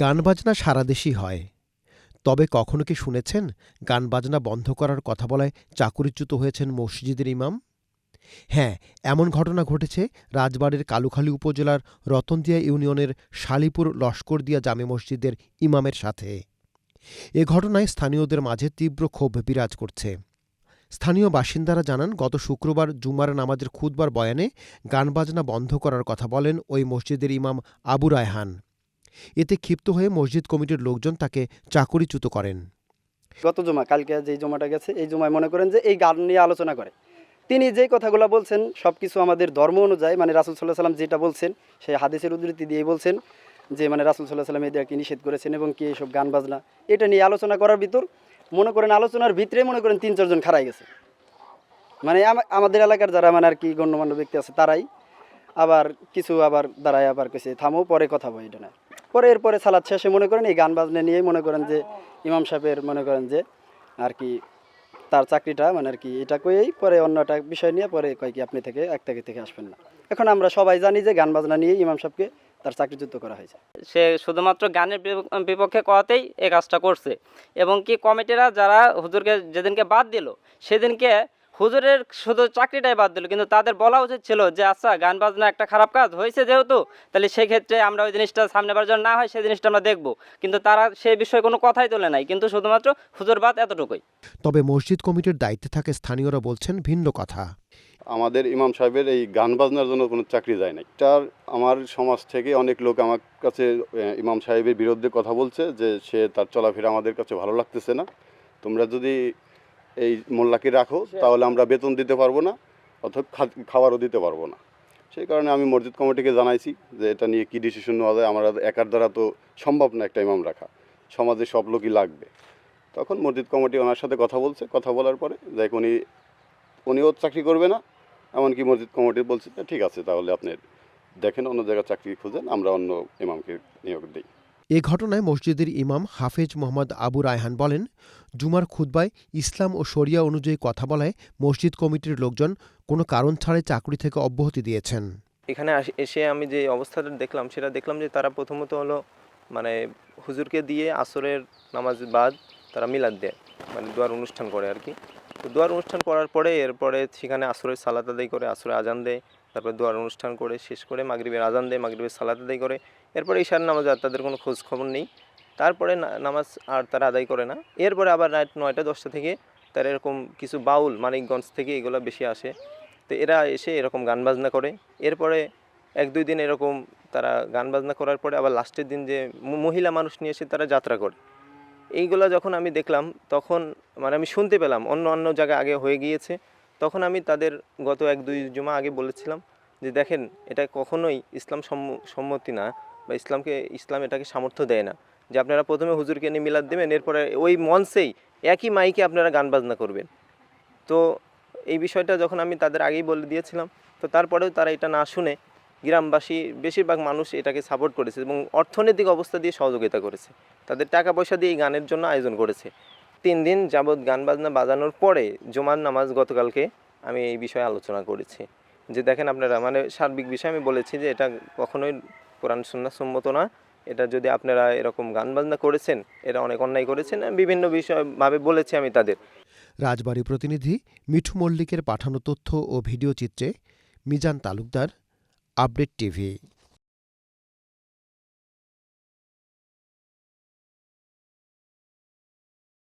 গান বাজনা সারা দেশেই হয়। তবে কখনো কি শুনেছেন গান বাজনা বন্ধ করার কথা বলায় চাকুরিচ্যুত হয়েছেন মসজিদের ইমাম? হ্যাঁ এমন ঘটনা ঘটেছে রাজবাড়ির কালুখালী উপজেলার রতনদিয়া ইউনিয়নের শালিপুর লস্করদিয়া জামে মসজিদের ইমামের সাথে। এ ঘটনায় স্থানীয়দের মাঝে তীব্র ক্ষোভ বিরাজ করছে। স্থানীয় বাসিন্দারা জানান, গত শুক্রবার জুমার নামাজের খুদবার বয়ানে গান বাজনা বন্ধ করার কথা বলেন ওই মসজিদের ইমাম আবু রায়হান। এতে ক্ষিপ্ত হয়ে মসজিদ কমিটির লোকজন তাকে চাকরিচ্যুত করেন। গত জমা, কালকে যে জমাটা গেছে, এই জমায় মনে করেন যে এই গান নিয়ে আলোচনা করে। তিনি যেই কথাগুলো বলছেন সব কিছু আমাদের ধর্ম অনুযায়ী মানে রাসুল সাল্লাহ সাল্লাম যেটা বলছেন, সেই হাদিসের উদ্ধৃতি দিয়েই বলছেন যে মানে রাসুল সাল্লাহ সাল্লাম এদেরকে নিষেধ করেছেন এবং কি এইসব গান বাজনা, এটা নিয়ে আলোচনা করার ভিতর মনে করেন আলোচনার ভিতরে মনে করেন তিন চারজন খারাই গেছে। মানে আমাদের এলাকার যারা মানে আর কি গণ্যমান্য ব্যক্তি আছে, তারাই আবার কিছু আবার দাঁড়ায় আবার কেছে থামো, পরে কথা বই এটা না। পরে এরপরে সালাদ শেষে মনে করেন এই গান বাজনা নিয়ে মনে করেন যে ইমাম সাহেবের মনে করেন যে আর কি তার চাকরিটা মানে আর কি এটা কয়েই পরে অন্য একটা বিষয় নিয়ে পরে কয় কি আপনি থেকে, এক থেকে থেকে আসবেন না। এখন আমরা সবাই জানি যে গান বাজনা নিয়ে ইমাম সাহেবকে তার চাকরিচ্যুত করা হয়েছে। সে শুধুমাত্র গানের বিপক্ষে কথাতেই এই কাজটা করছে। এবং কি কমিটিরা যারা হুজুরকে যেদিনকে বাদ দিল, সেদিনকে হুজুরের শুধু চাকরিটাই বাদ দিল কিন্তু তাদের বলা উচিত ছিল যে আচ্ছা গান বাজনা একটা খারাপ কাজ হয়েছে যেহেতু তাহলে সেই ক্ষেত্রে আমরা ওই জিনিসটা সামনে বার যেন না হয় সেই জিনিসটা আমরা দেখব। কিন্তু তারা সেই বিষয়ে কোনো কথাই তোলে নাই কিন্তু শুধুমাত্র হুজুর বাদ এতটুকুই। তবে মসজিদ কমিটির দায়িত্বে থাকে স্থানীয়রা বলছেন ভিন্ন কথা। আমাদের ইমাম সাহেবের এই গান বাজনার জন্য কোনো চাকরি যায় নাই। তার আমার সমাজ থেকে অনেক লোক আমার কাছে ইমাম সাহেবের বিরুদ্ধে কথা বলছে যে সে তার চলাফেরা আমাদের কাছে ভালো লাগতেছে না। তোমরা যদি এই মোল্লাকে রাখো তাহলে আমরা বেতন দিতে পারব না অথবা খা- খাবারও দিতে পারব না। সেই কারণে আমি মসজিদ কমিটিকে জানাইছি যে এটা নিয়ে কী ডিসিশন নেওয়া যায় আমরা একার দ্বারা তো সম্ভব না একটা ইমাম রাখা সমাজে সব লোকই লাগবে। তখন মসজিদ কমিটি ওনার সাথে কথা বলছে কথা বলার পরে দেখ উনি উনিও চাকরি করবে না এমনকি মসজিদ কমিটি বলছে যে ঠিক আছে তাহলে আপনি দেখেন অন্য জায়গায় চাকরি খুঁজেন আমরা অন্য ইমামকে নিয়োগ দিই। এ ঘটনায় মসজিদের ইমাম হাফেজ মোহাম্মদ আবু রায়হান বলেন, জুমার খুতবায় ইসলাম ও শরিয়া অনুযায়ী কথা বলায় মসজিদ কমিটির লোকজন কোনো কারণ ছাড়াই চাকরি থেকে অব্যাহতি দিয়েছেন। এখানে এসে আমি যে অবস্থাটা দেখলাম, সেটা দেখলাম যে তারা প্রথমত হলো মানে হুজুরকে দিয়ে আসরের নামাজ বাদ তারা মিলাদ দেয় মানে দোয়ার অনুষ্ঠান করে আর কি। তো দোয়ার অনুষ্ঠান করার পরে, এরপরে সেখানে আসরের সালাত আদায় করে, আসরে আজান দেয়। তারপরে দোয়ার অনুষ্ঠান করে, শেষ করে মাগরিবের আজান দেয়, মাগরিবের সালাত আদায় করে। এরপরে ঈশার নামাজ, আর তাদের কোনো খোঁজ খবর নেই। তারপরে নামাজ আর তারা আদায় করে না। এরপরে আবার রাত নয়টা দশটা থেকে তারা এরকম কিছু বাউল, মানিকগঞ্জ থেকে এগুলো বেশি আসে। তো এরা এসে এরকম গান বাজনা করে। এরপরে এক দুই দিন এরকম তারা গান বাজনা করার পরে আবার লাস্টের দিন যে মহিলা মানুষ নিয়ে এসে তারা যাত্রা করে। এইগুলো যখন আমি দেখলাম, তখন মানে আমি শুনতে পেলাম, অন্য অন্য জায়গায় আগে হয়ে গিয়েছে। তখন আমি তাদের গত এক, দুই জমা আগে বলেছিলাম যে, দেখেন, এটা কখনোই ইসলাম সম্ম- সম্মতি না বা ইসলামকে, ইসলাম এটাকে সামর্থ্য দেয় না। যে আপনারা প্রথমে হুজুরকে নিয়ে মিলাদ দেবেন, এরপরে ওই মঞ্চেই একই মাইকে আপনারা গান বাজনা করবেন। তো এই বিষয়টা যখন আমি তাদের আগেই বলে দিয়েছিলাম, তো তারপরেও তারা এটা না শুনে গ্রামবাসী বেশিরভাগ মানুষ এটাকে সাপোর্ট করেছে এবং অর্থনৈতিক অবস্থা দিয়ে সহযোগিতা করেছে। তাদের টাকা পয়সা দিয়ে এই গানের জন্য আয়োজন করেছে। তিন দিন যাবৎ গান বাজনা বাজানোর পরে জুমার নামাজ গতকালকে আমি এই বিষয়ে আলোচনা করেছি। যে দেখেন আপনারা মানে সার্বিক বিষয়ে আমি বলেছি যে এটা কখনোই কোরআন সুন্না সম্মত না। এটা যদি আপনারা এরকম গান বাজনা করেছেন এটা অনেক অন্যায় করেছেন বিভিন্ন বিষয়ভাবে বলেছি আমি তাদের। রাজবাড়ী প্রতিনিধি মিঠু মল্লিকের পাঠানো তথ্য ও ভিডিও চিত্রে মিজান তালুকদার আপডেট টিভি।